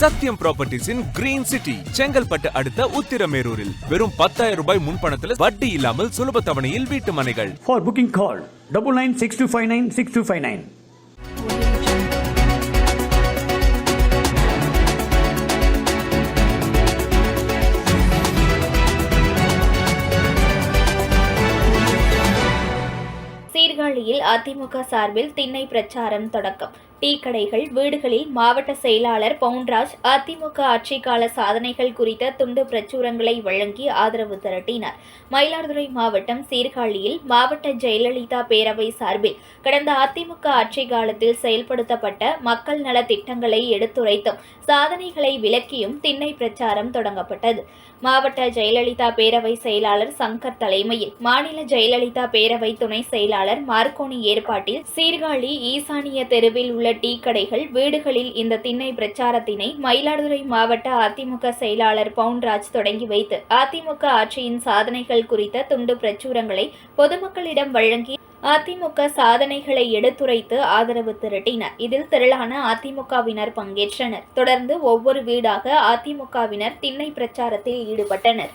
சத்யம் ப்ராப்பர்ட்டிஸின் green city Chengalpattu அடுத்த உத்திரமேரூரில். வெறும் பத்தாயிரம் ரூபாய் முன்பணத்தில் வட்டி இல்லாமல் சுலப தவணையில் வீட்டு மனைகள். For booking call double nine six two five nine six two five nine. சீர்காழியில் அதிமுக சார்பில் திண்ணை பிரச்சாரம் தொடக்கம். டீ கடைகள் வீடுகளில் மாவட்ட செயலாளர் பவுன்ராஜ் அதிமுக ஆட்சிக்கால சாதனைகள் குறித்த துண்டு பிரச்சுரங்களை வழங்கி ஆதரவு திரட்டினார். மயிலாடுதுறை மாவட்டம் சீர்காழியில் மாவட்ட ஜெயலலிதா பேரவை சார்பில் கடந்த அதிமுக ஆட்சி காலத்தில் செயல்படுத்தப்பட்ட மக்கள் நல திட்டங்களை எடுத்துரைத்தும் சாதனைகளை விளக்கியும் திண்ணை பிரச்சாரம் தொடங்கப்பட்டது. மாவட்ட ஜெயலலிதா பேரவை செயலாளர் சங்கர் தலைமையில் மாநில ஜெயலலிதா பேரவை துணை செயலாளர் மார்க்கோனி ஏற்பாட்டில் சீர்காழி ஈசானிய தெருவில் உள்ள டீ கடைகள் வீடுகளில் இந்த திண்ணை பிரச்சாரத்தினை மயிலாடுதுறை மாவட்ட அதிமுக செயலாளர் பவுன்ராஜ் தொடங்கி வைத்து அதிமுக ஆட்சியின் சாதனைகள் குறித்த துண்டு பிரச்சுரங்களை பொதுமக்களிடம் வழங்கி அதிமுக சாதனைகளை எடுத்துரைத்து ஆதரவு திரட்டினர். இதில் திரளான அதிமுகவினர் பங்கேற்றனர். தொடர்ந்து ஒவ்வொரு வீடாக அதிமுகவினர் திண்ணை பிரச்சாரத்தில் ஈடுபட்டனர்.